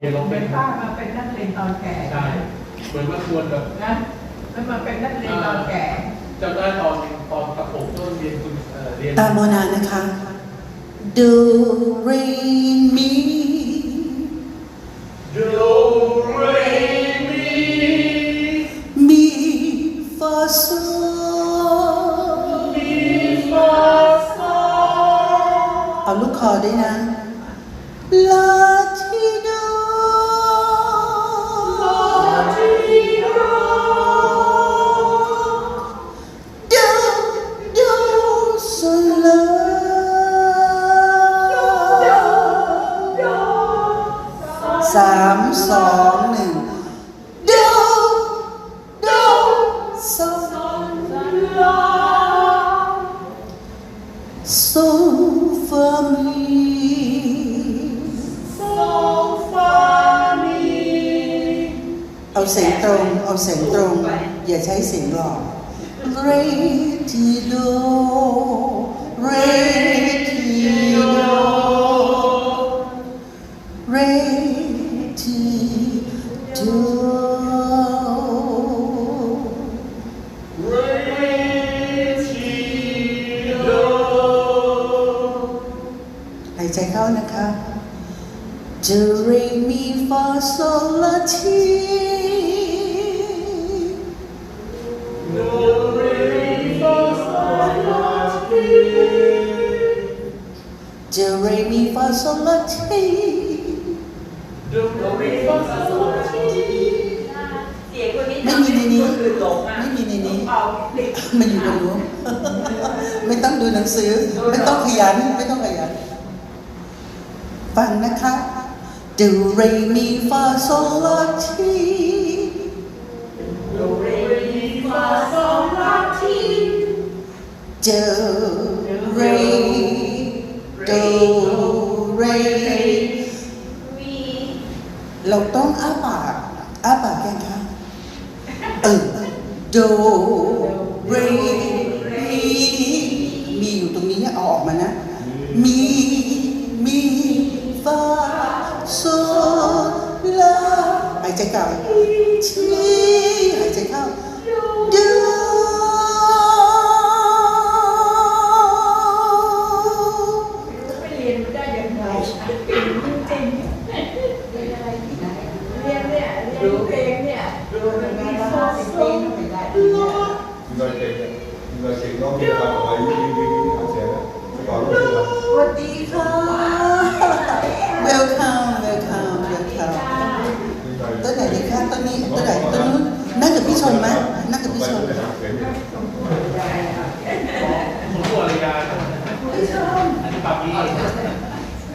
เดี๋ยวลองเหมืเป็อนนป้ามาเป็นนักเรียนตอนแก่ใช่เหมือนมาทวนแบบนะแล้วมาเป็นนักเรียนตอนแก่จำได้ตอนตอนประถมต้นเรียนคุณเอ่อเรียนตามโมนานะคะ Do re mi โดเรมี mi fa sol มีฟาซอเอาลูกคอด้วยนะ La เอาเสียงตรง เอาเสียงตรง อย่าใช้เสียงหลอก re ti do re ใจเข้านะคะ do re mi fa sol la ti โดเรมีฟาซลาที do re mi fa sol la ti โดเรมีฟาซลาทีไม่มีในนี้คนอื่นหลงอะไม่มีในนี้เอาเด็กมันอยู่บนนู้นไม่ต้องดูหนังสือ ไม่ต้องขยัน ไม่ต้องขยัน ฟังนะคะ do re mi fa sol la ti โดเรมีฟาซอลาที do re do re มีเราต้องอ้าปากอ้าปากยังคะเออ do ดูเพลงเนี่ยดูมันมีโซ่โซ่มีรอยเจ็บมีรอยเจ็บน้องเจ็บมาต่อยยิงยิงยิงทำเสียงนะไม่ก่อนรู้สึกสวัสดีค่ะ welcome welcome welcome ตัวไหนดีคะตัวนี้ตัวไหนตัวนู้นนั่งกับพี่ชมไหมนั่งกับพี่ชมผมปวดเลยการพี่ชมอันนี้ปากดี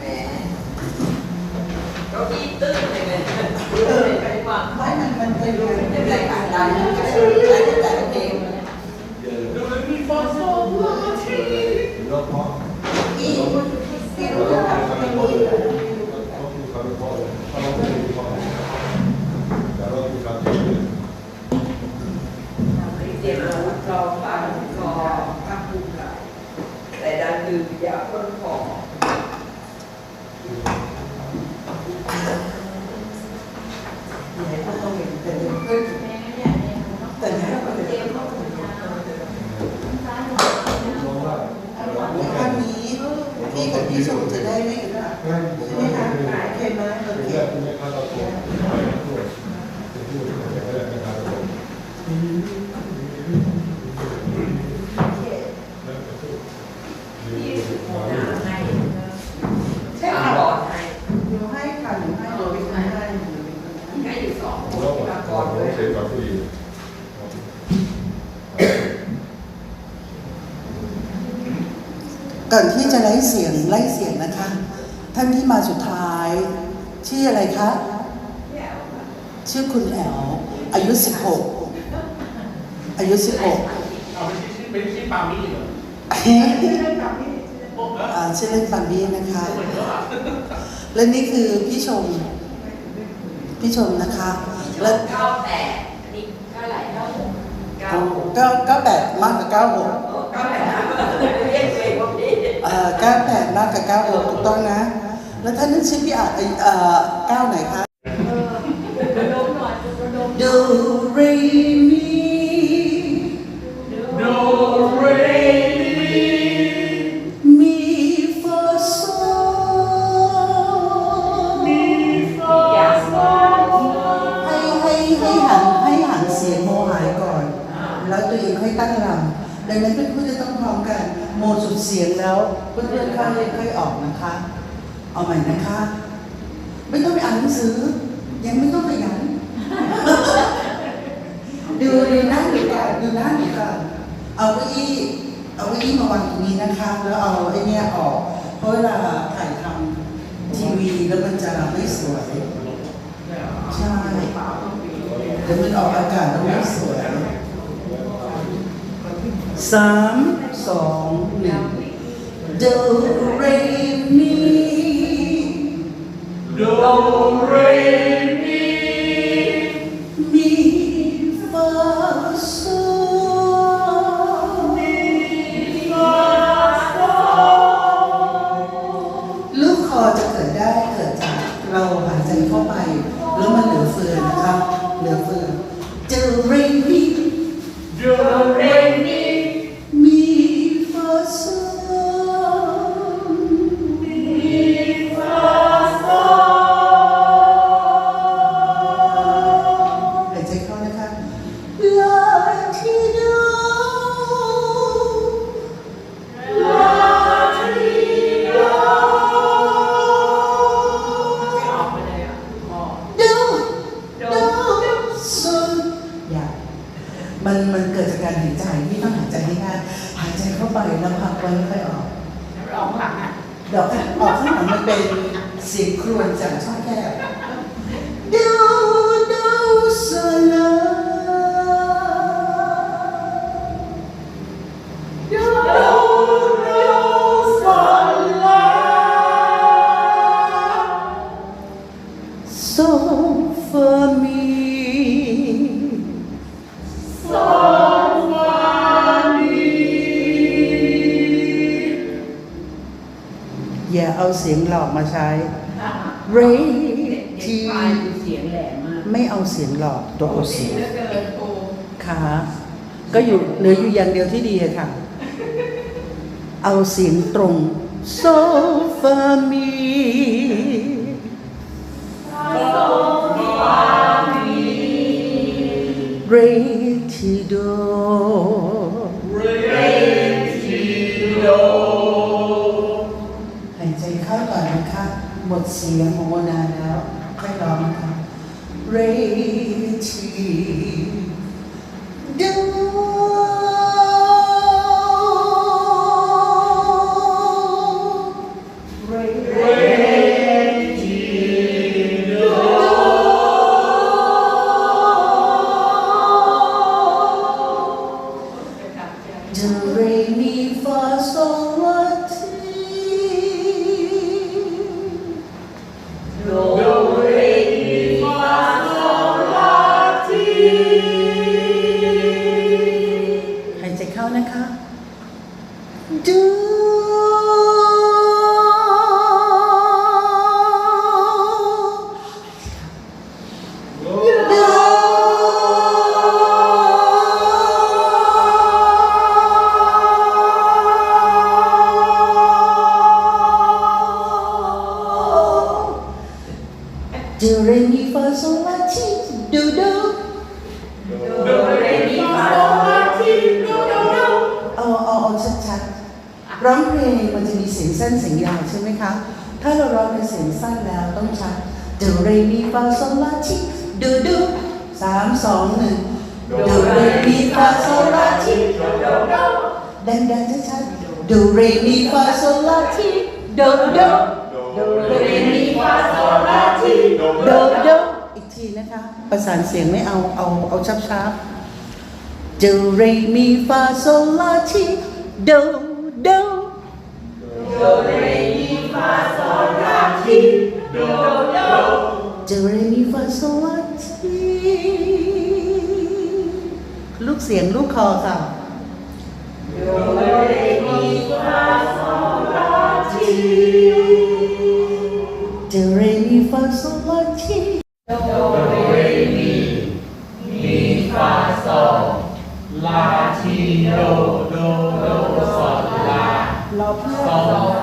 แหมเก้าอี้ตื้อเลย ไหนก็ต้องเห็นแต่เดินขึ้นแต่ไหนก็เดินอันนี้ พี่กับพี่ชมจะได้ไม่ใช่ไหมคะโอเคไหมโอเคที่สุดโมนาให้ ใช่ ต ค่ะ ลอดให้ หนูให้ค่ะหนูให้หนูไม่ให้ให้หนูไม่ให้ ให้อยู่สองคนที่มาก่อนเลย ก่อนที่ จะไล่เสียงไล่เสียงนะคะ ท่านที่มาสุดท้าย ชื่ออะไรคะ ชื่อคุณแอลอายุ 16 อายุ 16เอาไม่ใช่ชื่อไม่ใช่ปามี่เหรอไม่ได้ทำที่โอ้โหอ่าชื่อเล่นฟันบี้นะคะเหมือนกันอะและนี่คือพี่ชม พี่ชมนะคะ และเก้าแปดอันนี้เท่าไหร่เก้าหกเก้าหกเก้าเก้าแปดมากกว่าเก้าหกเก้าแปด ก้าวแปดมากับก้าวเอวถูกต้องนะ แล้วท่านนึนชื่อพี่อาจก้าวไหนคะดูเรยดม Do หนูก่อนดูหน้าหนูก่อนเอาเก้าอี้เอาเก้าอี้มาวางตรงนี้นะคะ แล้วเอาไอ้เนี่ยออก เพราะเวลาถ่ายทำทีวีแล้วมันจะไม่สวย ใช่เดี๋ยวมันออกอากาศแล้วไม่สวยสามสองหนึ่ง Do re mi Do re ไว้แล้วค่อยออกออกหลังอะดอกออกข้างหลังมันเป็นเสียงครวญจากช่องแคบดูดูสลา เอาเสียงหลอกมาใช้เรเด็กทีชายมีเสียงแหลมมากไม่เอาเสียงหลอกตัวเอาเสียงเหลือเกินโอ้ค่ะก็อยู่เหลืออยู่อย่างเดียวที่ดีอะค่ะ เอาเสียงตรงโซฟามีเรทิโด re ti do ห นะคะหมดเสียง ถ้าเราร้องเป็นเสียงสั้นแล้วต้องชัด Do re mi fa sol la ti do do สามสองหนึ่ง Do re mi fa sol la ti do do do ดังๆชัดๆ Do re mi fa sol la ti do do Do re mi fa sol la ti do do do do อีกทีนะคะ ประสานเสียงไม่เอาเอาเอาชับๆ Do re mi fa sol la ti do do Do re mi fa sol la ti ลูกเสียงลูกคอค่ะ Do re mi fa sol la ti Do re mi fa sol la ti Do re mi mi fa sol la ti do do do sol la เราเพื่อ sol fa mi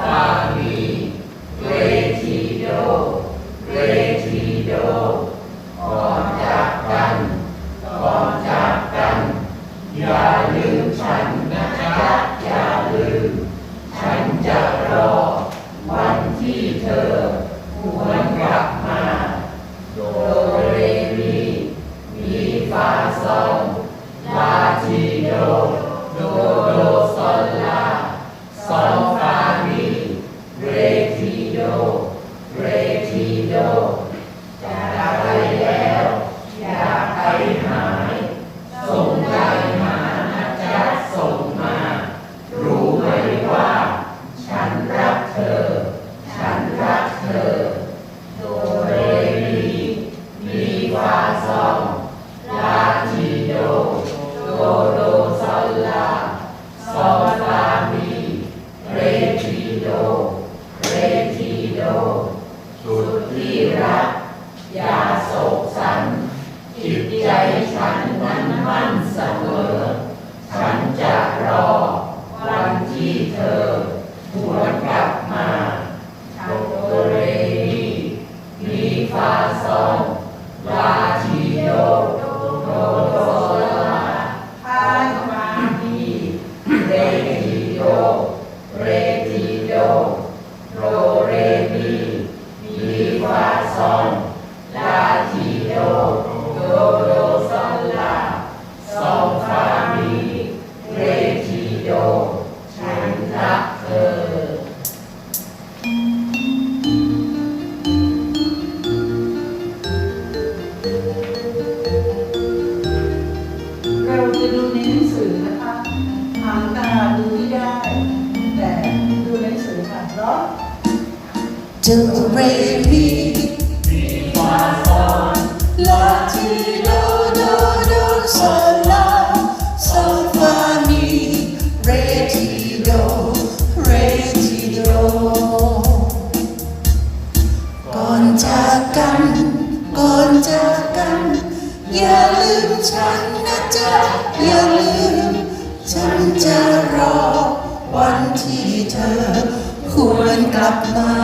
not.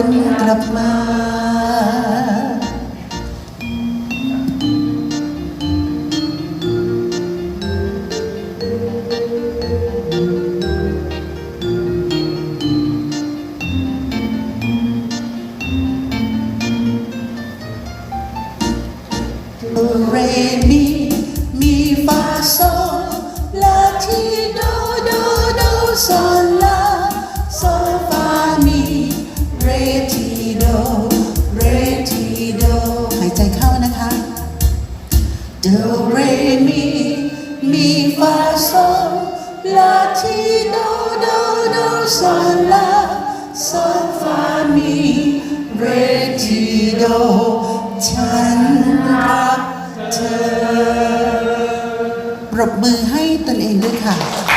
ันกลับมา sun love, sun find me ready to go. ฉันรักเธอ ปรบมือให้ตนเองด้วยค่ะ